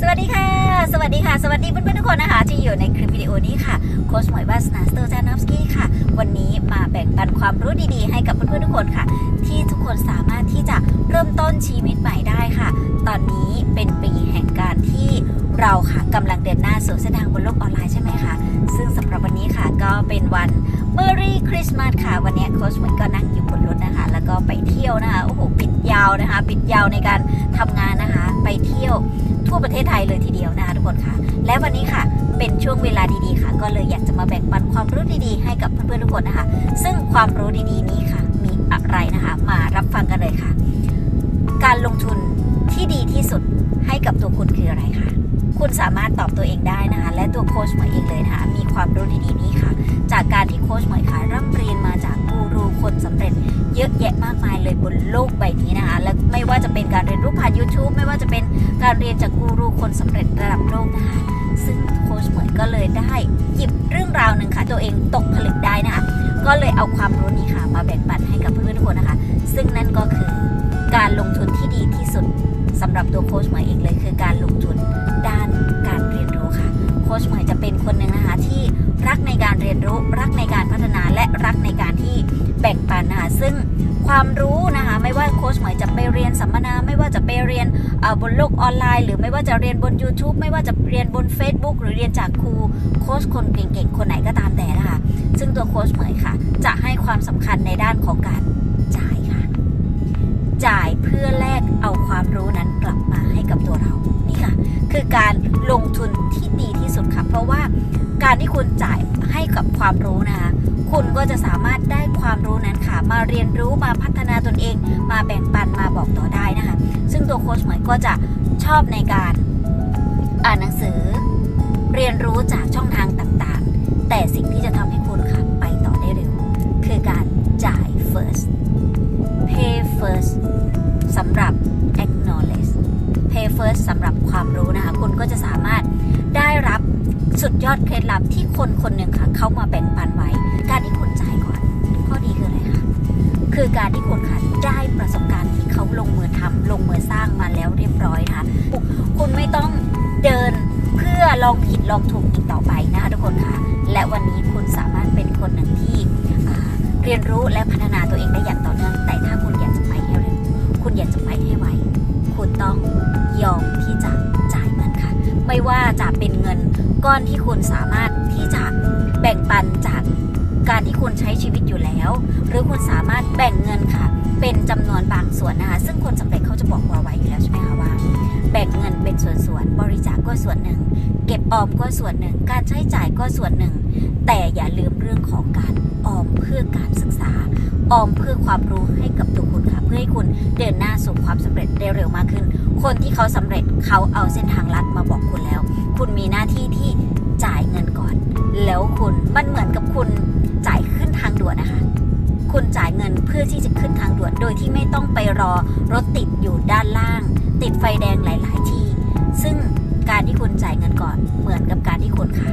สวัสดีค่ะ สวัสดีค่ะ สวัสดีเพื่อนๆทุกคนนะคะ ที่อยู่ในคลิปวิดีโอนี้ค่ะ โค้ชหมวยบาสนาสเตอร์จานอฟสกี้ค่ะ วันนี้มาแบ่งปันความรู้ดีๆ ให้กับเพื่อนๆทุกคนค่ะ ที่ทุกคนสามารถที่จะเริ่มต้นชีวิตใหม่ได้ค่ะ ตอนนี้เป็นปีแห่งการที่เราค่ะกำลังเดินหน้าสู่เส้นทางบนโลกออนไลน์ใช่ไหมคะ ซึ่งสำหรับวันนี้ค่ะก็เป็นวัน Merry Christmas ค่ะ วันนี้โค้ชหมวยก็นั่งอยู่บนรถนะคะ แล้วก็ไปเที่ยวนะคะ โอ้โห ปิดยาวนะคะ ปิดยาวในการทำงานนะคะ ไปเที่ยว ทั่วประเทศไทยเลยทีเดียวนะคะทุกคนค่ะ และวันนี้ค่ะเป็นช่วงเวลาดีๆค่ะ ก็เลยอยากจะมาแบ่งปันความรู้ดีๆ ให้กับเพื่อนๆทุกคนนะคะ ซึ่งความรู้ดีๆนี้ค่ะ มีอะไรนะคะ มารับฟังกันเลยค่ะ การลงทุนที่ดีที่สุดให้กับตัวคุณคืออะไรคะคุณสามารถตอบตัวเองได้นะคะ และตัวโค้ชหมวยเองเลยนะคะ มีความรู้ดีๆนี้ค่ะ จากการที่โค้ชหมวยค่ะร่ำเรียนมาจากกูรูคนสำเร็จเยอะแยะมากมายเลยบนโลกใบนี้นะคะ และ การเรียนรู้ผ่าน YouTube ไม่ว่าจะเป็นการเรียนจากกูรูคนสำเร็จระดับโลกนะคะซึ่งโค้ชเหมยก็เลยได้หยิบเรื่องราวหนึ่งค่ะ ตัวเองตกผลึกได้นะคะก็เลยเอาความรู้นี้ค่ะมาแบ่งปันให้กับเพื่อนๆทุกคนนะคะ ซึ่งนั่นก็คือการลงทุนที่ดีที่สุดสำหรับตัวโค้ชเหมยเองเลยคือการลงทุนด้านการเรียนรู้ค่ะ โค้ชเหมยจะเป็นคนหนึ่งนะคะที่รักในการเรียนรู้รักใน แบ่งปันนะคะซึ่งความรู้นะคะ ไม่ว่าโค้ชเหมยจะไปเรียนสัมมนา ไม่ว่าจะไปเรียนบนโลกออนไลน์ หรือไม่ว่าจะเรียนบน YouTube ไม่ว่าจะเรียนบน Facebook หรือเรียนจากครูโค้ชคนเก่งๆ คนไหนก็ตามแต่นะคะ ซึ่งตัวโค้ชเหมยค่ะ จะให้ความสำคัญในด้านของการจ่าย คือการลงทุนที่ดีที่สุดค่ะ เพราะว่าการที่คุณจ่ายให้กับความรู้นะคะคุณก็จะสามารถได้ความรู้นั้นค่ะ มาเรียนรู้มาพัฒนาตนเอง มาแบ่งปันมาบอกต่อได้นะคะ ซึ่งตัวโค้ชเหมยก็จะชอบในการอ่านหนังสือ เรียนรู้จากช่องทางต่างๆ แต่สิ่งที่จะทำให้ ก็จะสามารถได้รับสุดยอดเคล็ดลับที่คนคนหนึ่งค่ะเขามาแบ่งปันไว้ การที่คุณจ่ายก่อน ข้อดีคืออะไรคะคือการที่คุณค่ะได้ประสบการณ์ที่เขาลงมือทำลงมือสร้างมาแล้วเรียบร้อยนะคะคุณไม่ต้องเดินเพื่อลองผิดลองถูกอีกต่อไปนะคะทุกคนค่ะ และวันนี้คุณสามารถเป็นคนหนึ่งที่เรียนรู้และพัฒนาตัวเองได้อย่างต่อเนื่อง ก้อนที่คุณสามารถที่จะแบ่งปันจากการที่คุณใช้ชีวิตอยู่แล้ว หรือคุณสามารถแบ่งเงินค่ะ เป็นจำนวนบางส่วนนะคะ ซึ่งคนสำเร็จเขาจะบอกเราไว้อยู่แล้วใช่ไหมคะว่า แบ่งเงินเป็นส่วนๆบริจาคก็ส่วนหนึ่ง เก็บออมก็ส่วนหนึ่ง การใช้จ่ายก็ส่วนหนึ่ง แต่อย่าลืมเรื่องของการออมเพื่อการศึกษา ออมเพื่อความรู้ให้กับตัวคุณค่ะ เพื่อให้คุณเดินหน้าสู่ความสำเร็จได้เร็วมากขึ้น คนที่เขาสำเร็จเขาเอาเส้นทางลัดมาบอกคุณแล้ว คุณมีหน้าที่ที่จ่ายเงินก่อน แล้วคุณมันเหมือนกับคุณจ่ายขึ้นทางด่วนนะคะคุณจ่ายเงินเพื่อที่จะขึ้นทางด่วน โดยที่ไม่ต้องไปรอรถติดอยู่ด้านล่าง ติดไฟแดงหลาย ๆ ที่ ซึ่งการที่คุณจ่ายเงินก่อนเหมือนกับการที่คุณค่ะ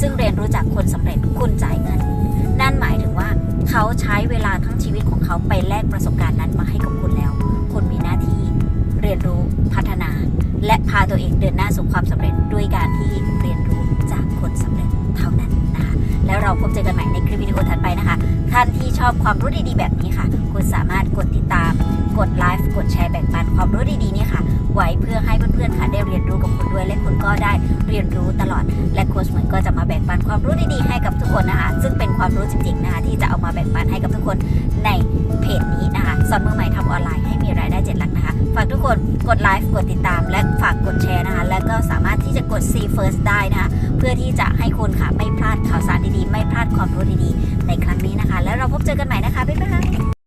ซึ่งเรียนรู้จากคนสำเร็จคุณจ่ายเงิน นั่นหมายถึงว่าเขาใช้เวลาทั้งชีวิตของเขาไปแลกประสบการณ์นั้นมาให้กับคุณแล้ว คุณมีหน้าที่เรียนรู้พัฒนา และพาตัวเองเดินหน้าสู่ความสำเร็จด้วยการที่เรียนรู้จากคนสำเร็จเท่านั้นนะคะแล้วเราพบเจอกันใหม่ในคลิปวิดีโอถัดไปนะคะ ท่านที่ชอบความรู้ดีๆแบบนี้ค่ะ คุณสามารถกดติดตาม กดไลฟ์กดแชร์แบ่งปันความรู้ดีๆเนี่ยค่ะ ไว้เพื่อให้เพื่อนๆค่ะได้เรียนรู้กับคุณด้วยและคุณก็ได้เรียนรู้ตลอด และโค้ชเหมือนก็จะมาแบ่งปันความรู้ดีๆให้กับทุกคนนะคะ ซึ่งเป็นความรู้จริงๆนะคะที่จะเอามาแบ่งปันให้กับทุกคนในเพจนี้นะคะสอนมือใหม่ทำออนไลน์ให้มีรายได้เจ็ดหลักนะคะฝากทุกคนกดไลฟ์กดติดตาม และฝากกดแชร์นะคะแล้วก็สามารถที่จะกด see first ได้นะคะเพื่อที่จะให้คุณค่ะไม่พลาดข่าวสารดีๆ ไม่พลาดความรู้ดีๆ ในครั้งนี้นะคะ แล้วเราพบเจอกันใหม่นะคะบ๊ายบาย